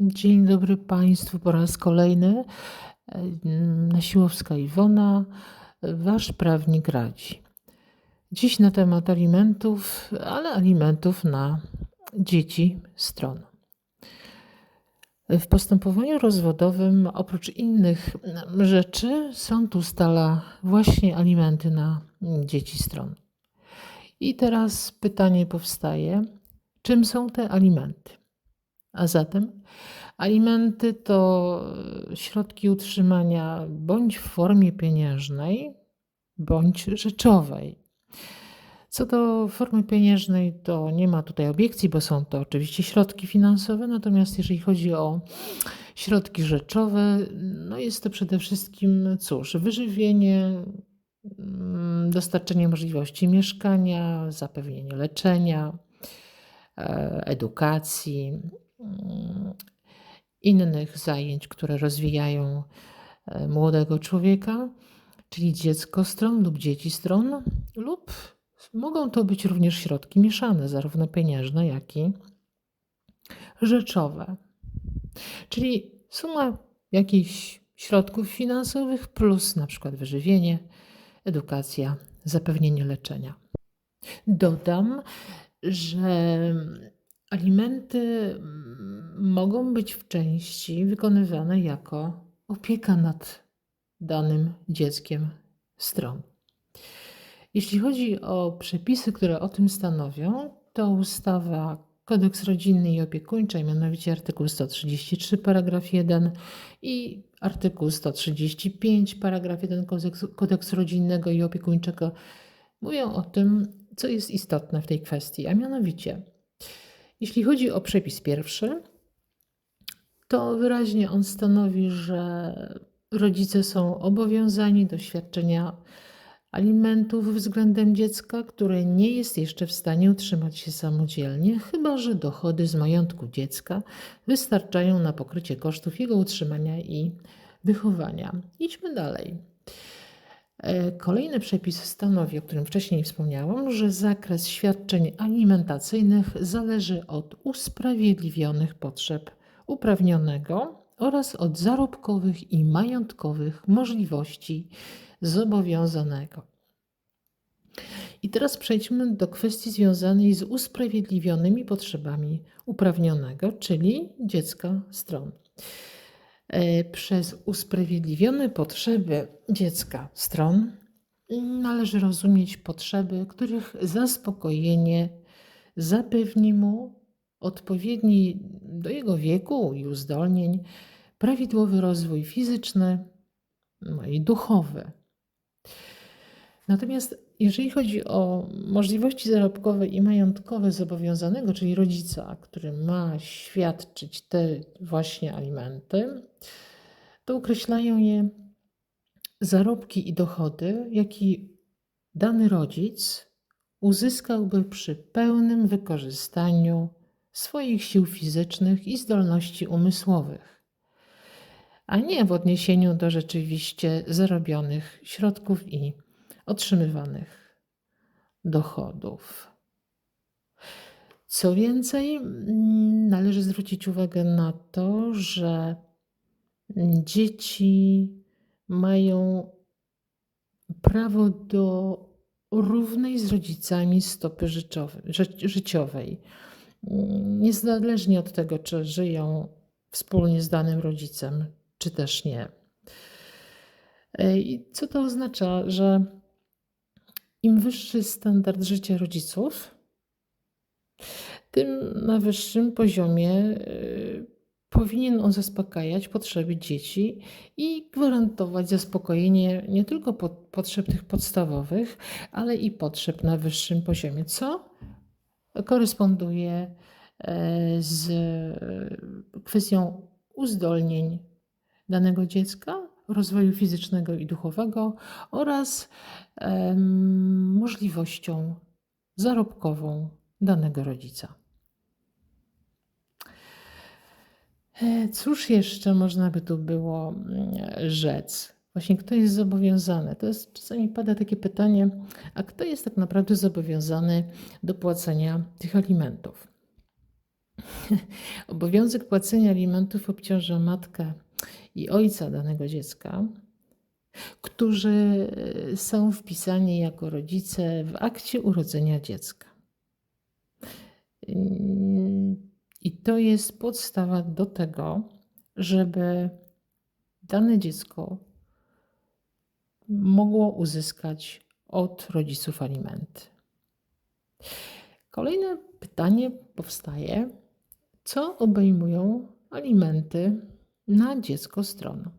Dzień dobry Państwu po raz kolejny. Nasiłowska Iwona, Wasz prawnik radzi. Dziś na temat alimentów, ale alimentów na dzieci stron. W postępowaniu rozwodowym, oprócz innych rzeczy, sąd ustala właśnie alimenty na dzieci stron. I teraz pytanie powstaje, czym są te alimenty? A zatem alimenty to środki utrzymania bądź w formie pieniężnej, bądź rzeczowej. Co do formy pieniężnej, to nie ma tutaj obiekcji, bo są to oczywiście środki finansowe, natomiast jeżeli chodzi o środki rzeczowe, no jest to przede wszystkim cóż, wyżywienie, mm, dostarczenie możliwości mieszkania, zapewnienie leczenia, e, edukacji, innych zajęć, które rozwijają e, młodego człowieka, czyli dziecko stron lub dzieci stron, lub mogą to być również środki mieszane, zarówno pieniężne, jak i rzeczowe. Czyli suma jakichś środków finansowych plus na przykład wyżywienie, edukacja, zapewnienie leczenia. Dodam, że alimenty mogą być w części wykonywane jako opieka nad danym dzieckiem stron. Jeśli chodzi o przepisy, które o tym stanowią, to ustawa Kodeks rodzinny i opiekuńczy, mianowicie artykuł 133 paragraf 1 i artykuł 135 paragraf 1 kodeksu, kodeksu rodzinnego i opiekuńczego mówią o tym, co jest istotne w tej kwestii, a mianowicie jeśli chodzi o przepis pierwszy, to wyraźnie on stanowi, że rodzice są obowiązani do świadczenia alimentów względem dziecka, które nie jest jeszcze w stanie utrzymać się samodzielnie, chyba że dochody z majątku dziecka wystarczają na pokrycie kosztów jego utrzymania i wychowania. Idźmy dalej. E, kolejny przepis stanowi, o którym wcześniej wspomniałam, że zakres świadczeń alimentacyjnych zależy od usprawiedliwionych potrzeb uprawnionego oraz od zarobkowych i majątkowych możliwości zobowiązanego. I teraz przejdźmy do kwestii związanej z usprawiedliwionymi potrzebami uprawnionego, czyli dziecka stron. E, przez usprawiedliwione potrzeby dziecka stron należy rozumieć potrzeby, których zaspokojenie zapewni mu odpowiedni do jego wieku i uzdolnień prawidłowy rozwój fizyczny no i duchowy. Natomiast jeżeli chodzi o możliwości zarobkowe i majątkowe zobowiązanego, czyli rodzica, który ma świadczyć te właśnie alimenty, to określają je zarobki i dochody, jaki dany rodzic uzyskałby przy pełnym wykorzystaniu swoich sił fizycznych i zdolności umysłowych, a nie w odniesieniu do rzeczywiście zarobionych środków i otrzymywanych dochodów. Co więcej, mm, należy zwrócić uwagę na to, że dzieci mają prawo do równej z rodzicami stopy życiowej. Niezależnie od tego, czy żyją wspólnie z danym rodzicem, czy też nie. I co to oznacza? Że im wyższy standard życia rodziców, tym na wyższym poziomie y, powinien on zaspokajać potrzeby dzieci i gwarantować zaspokojenie nie tylko potrzeb tych podstawowych, ale i potrzeb na wyższym poziomie, co koresponduje e, z kwestią uzdolnień danego dziecka, rozwoju fizycznego i duchowego oraz możliwością zarobkową danego rodzica. E, cóż jeszcze można by tu było mm, rzec? Właśnie kto jest zobowiązany? To jest, czasami pada takie pytanie, a kto jest tak naprawdę zobowiązany do płacenia tych alimentów? Obowiązek płacenia alimentów obciąża matkę i ojca danego dziecka, którzy e, są wpisani jako rodzice w akcie urodzenia dziecka. I to jest podstawa do tego, żeby dane dziecko mogło uzyskać od rodziców alimenty. Kolejne pytanie powstaje: co obejmują alimenty na dziecko stron?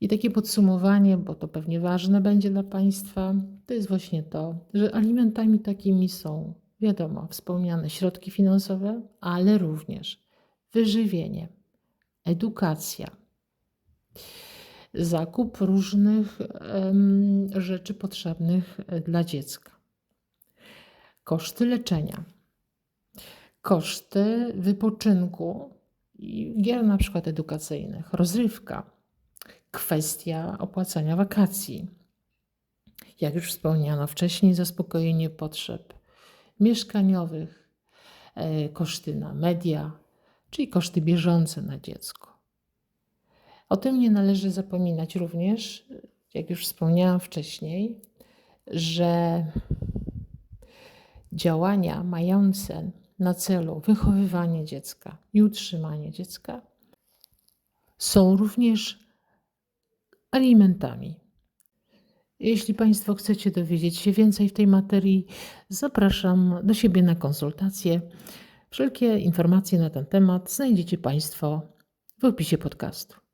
I takie podsumowanie, bo to pewnie ważne będzie dla Państwa, to jest właśnie to, że alimentami takimi są, wiadomo, wspomniane środki finansowe, ale również wyżywienie, edukacja, zakup różnych um, rzeczy potrzebnych dla dziecka, koszty leczenia, koszty wypoczynku gier na przykład edukacyjnych, rozrywka, kwestia opłacania wakacji. Jak już wspomniano wcześniej, zaspokojenie potrzeb mieszkaniowych, e, koszty na media, czyli koszty bieżące na dziecko. O tym nie należy zapominać również, jak już wspomniałam wcześniej, że działania mające na celu wychowywanie dziecka i utrzymanie dziecka są również alimentami. Jeśli Państwo chcecie dowiedzieć się więcej w tej materii, zapraszam do siebie na konsultacje. Wszelkie informacje na ten temat znajdziecie Państwo w opisie podcastu.